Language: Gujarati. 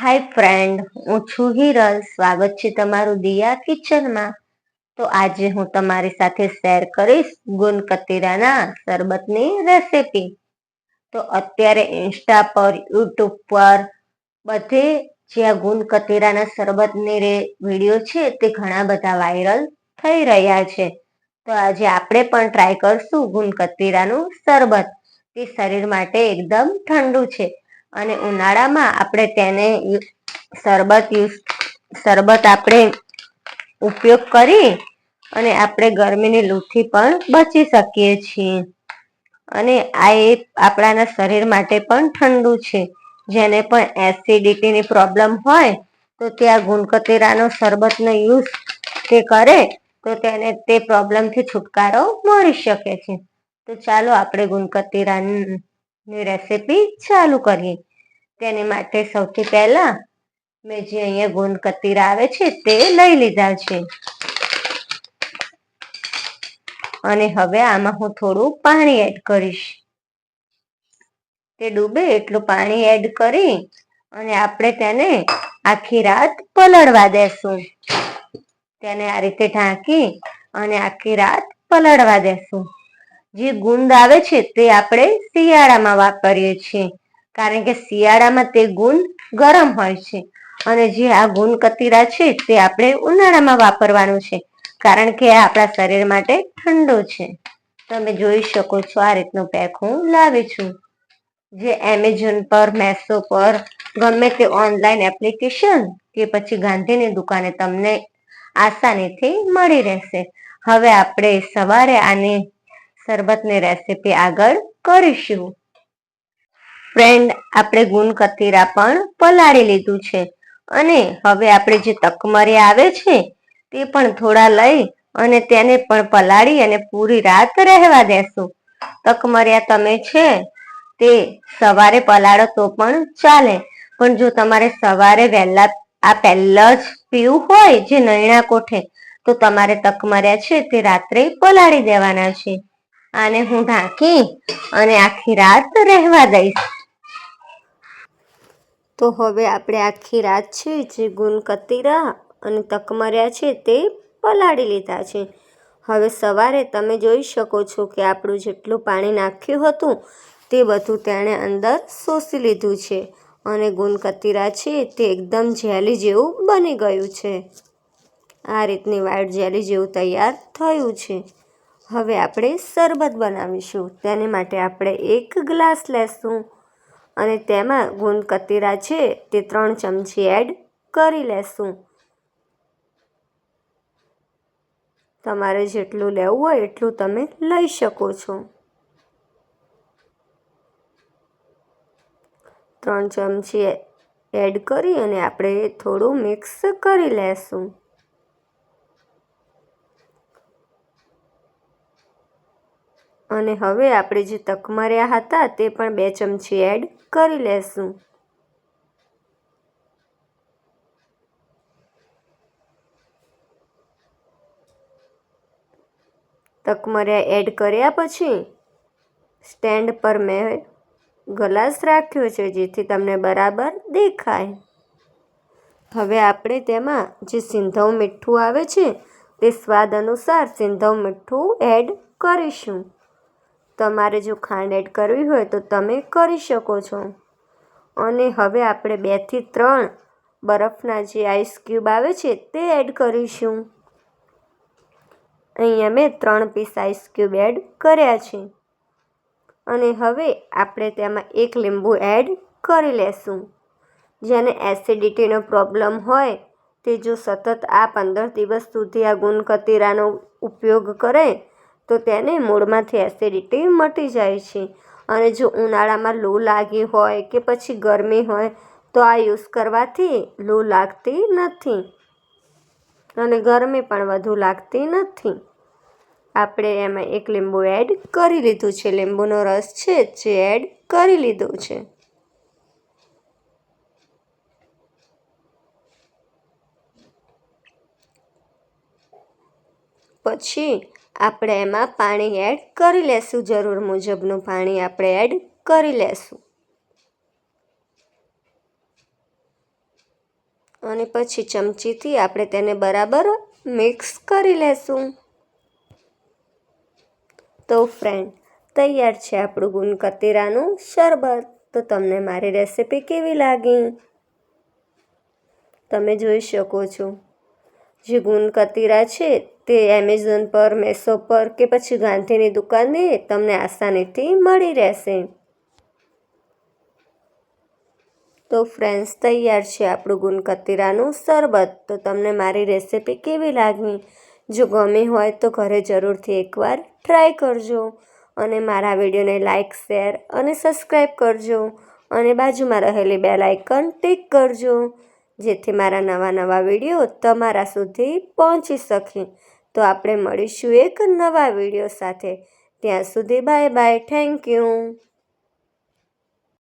હાય ફ્રેન્ડ હું છું હિરલ. સ્વાગત છે તમારું દિયા કિચનમાં. તો આજે હું તમારી સાથે શેર કરીશ ગુણ કતીરાના શરબતની રેસીપી તો અત્યારે ઇન્સ્ટા પર યુટ્યુબ પર બધે જ્યાં ગુણ કતીરાના શરબતની રે વીડિયો છે તે ઘણા બધા વાયરલ થઈ રહ્યા છે. તો આજે આપણે પણ ટ્રાય કરશું ગુણ કતીરાનું શરબત. તે શરીર માટે એકદમ ઠંડુ છે. અને ઉનાળામાં આપણે તેને શરબત યુઝ શરબત આપણે ઉપયોગ કરી અને આપણે ગરમીની લૂથી પણ બચી શકીએ છીએ. અને આ એ આપણાના શરીર માટે પણ ઠંડુ છે. જેને પણ એસિડિટીની પ્રોબ્લેમ હોય, તો ત્યાં ગુણકતીરાનો શરબતનો યુઝ તે કરે, તો તેને તે પ્રોબ્લેમથી છુટકારો મળી શકે છે. તો ચાલો આપણે ગુણકતીરાની રેસીપી ચાલુ કરીએ. તેની માટે સૌથી પહેલા મેં જે અહીંયા ગુંદ કતીરા આવે છે તે લઈ લીધા છે. અને હવે આમાં હું થોડું પાણી એડ કરીશ. તે ડૂબે એટલું પાણી એડ કરી અને આપણે તેને આખી રાત પલળવા દેશું. તેને આ રીતે ઢાંકી અને આખી રાત પલળવા દેશું. જે ગુંદ આવે છે તે આપણે શિયાળામાં વાપરીએ છીએ. કારણ કે શિયાળામાં તે ગુણ ગરમ હોય છે. અને જે આ ગુણ કતીરા છે તે આપણે ઉનાળામાં વાપરવાનું છે. કારણ કે આ આપણા શરીર માટે ઠંડો છે. તમે જોઈ શકો છો આ રીતનું પેક હું લાવી છું. જે એમેઝોન પર મેસો પર, ગમે તે ઓનલાઈન એપ્લિકેશન કે પછી ગાંધીની દુકાને તમને આસાનીથી મળી રહેશે. હવે આપણે સવારે આની શરબતની રેસીપી આગળ કરીશું. ફ્રેન્ડ આપણે ગુણ કતીરા પણ પલાળી લીધું છે. અને હવે આપણે જે તકમરી આવે છે, તે પણ થોડા લઈ અને તેને પણ પલાળી અને પૂરી રાત રહેવા દેશું. તકમરિયા તમે છે, તે સવારે પલાળો તો પણ ચાલે. પણ જો તમારે સવારે વહેલા આ પહેલા જ પીવું હોય જે નૈણા કોઠે, તો તમારે તકમર્યા છે તે રાત્રે પલાળી દેવાના છે. આને હું ઢાંકી અને આખી રાત રહેવા દઈશ. તો હવે આપણે આખી રાત છે જે ગુણ કતીરા અને તકમર્યા છે તે પલાળી લીધા છે. હવે સવારે તમે જોઈ શકો છો કે આપણું જેટલું પાણી નાખ્યું હતું તે બધું તેણે અંદર શોષી લીધું છે અને ગુણ કતીરા છે તે એકદમ જેલી જેવું બની ગયું છે. આ રીતની વાઇટ જેલી જેવું તૈયાર થયું છે. હવે આપણે શરબત બનાવીશું. તેને માટે આપણે એક ગ્લાસ લેશું અને તેમાં ગુંદ કતીરા છે તે ત્રણ ચમચી એડ કરી લેશું. તમારે જેટલું લેવું હોય એટલું તમે લઈ શકો છો. ત્રણ ચમચી એડ કરી અને આપણે થોડું મિક્સ કરી લેશું. અને હવે આપણે જે તકમર્યા હતા તે પણ બે ચમચી એડ કરી લેશું. તકમર્યા એડ કર્યા પછી સ્ટેન્ડ પર મેં ગ્લાસ રાખ્યો છે જેથી તમને બરાબર દેખાય. હવે આપણે તેમાં જે સિંધવ મીઠું આવે છે તે સ્વાદ અનુસાર સિંધવ મીઠું એડ કરીશું. તમારે જો ખાંડ એડ કરવી હોય તો તમે કરી શકો છો. અને હવે આપણે બેથી ત્રણ બરફના જે આઈસ ક્યુબ આવે છે તે એડ કરીશું. અહીંયા મેં ત્રણ પીસ આઈસ ક્યુબ એડ કર્યા છે. અને હવે આપણે તેમાં એક લીંબુ એડ કરી લેશું. જેને એસિડિટીનો પ્રોબ્લેમ હોય તે જો સતત આ પંદર દિવસ સુધી આ ગુણકતીરાનો ઉપયોગ કરે તો તેને મૂળમાંથી એસિડિટી મટી જાય છે. અને જો ઉનાળામાં લૂ લાગી હોય કે પછી ગરમી હોય, તો આ યુઝ કરવાથી લૂ લાગતી નથી. અને ગરમી પણ વધુ લાગતી નથી. આપણે એમાં એક લીંબુ એડ કરી લીધું છે. લીંબુનો રસ છે જે એડ કરી લીધો છે. પછી આપણે એમાં પાણી એડ કરી લેશું. જરૂર મુજબનું પાણી આપણે એડ કરી લેશું. અને પછી ચમચીથી આપણે તેને બરાબર મિક્સ કરી લેશું. તો ફ્રેન્ડ તૈયાર છે આપણું ગુણકતીરાનું શરબત. તો તમને મારી રેસિપી કેવી લાગી? તમે જોઈ શકો છો. જે ગુણકતીરા છે તે એમેઝોન પર મેસો પર કે પછી ગાંધીની દુકાને તમને આસાનીથી મળી રહેશે. તો ફ્રેન્ડ્સ તૈયાર છે આપણું ગુણકતીરાનું શરબત. તો તમને મારી રેસિપી કેવી લાગી? જો ગમી હોય તો ઘરે જરૂરથી એકવાર ટ્રાય કરજો. અને મારા વિડીયોને લાઇક શેર અને સબસ્ક્રાઈબ કરજો. અને બાજુમાં રહેલી બે આઇકન ટિક કરજો. જેથી મારા નવા નવા વીડિયો તમારા સુધી પહોંચી શકે. તો આપણે મળીશું એક નવા વીડિયો સાથે. ત્યાં સુધી બાય બાય થેન્ક યુ.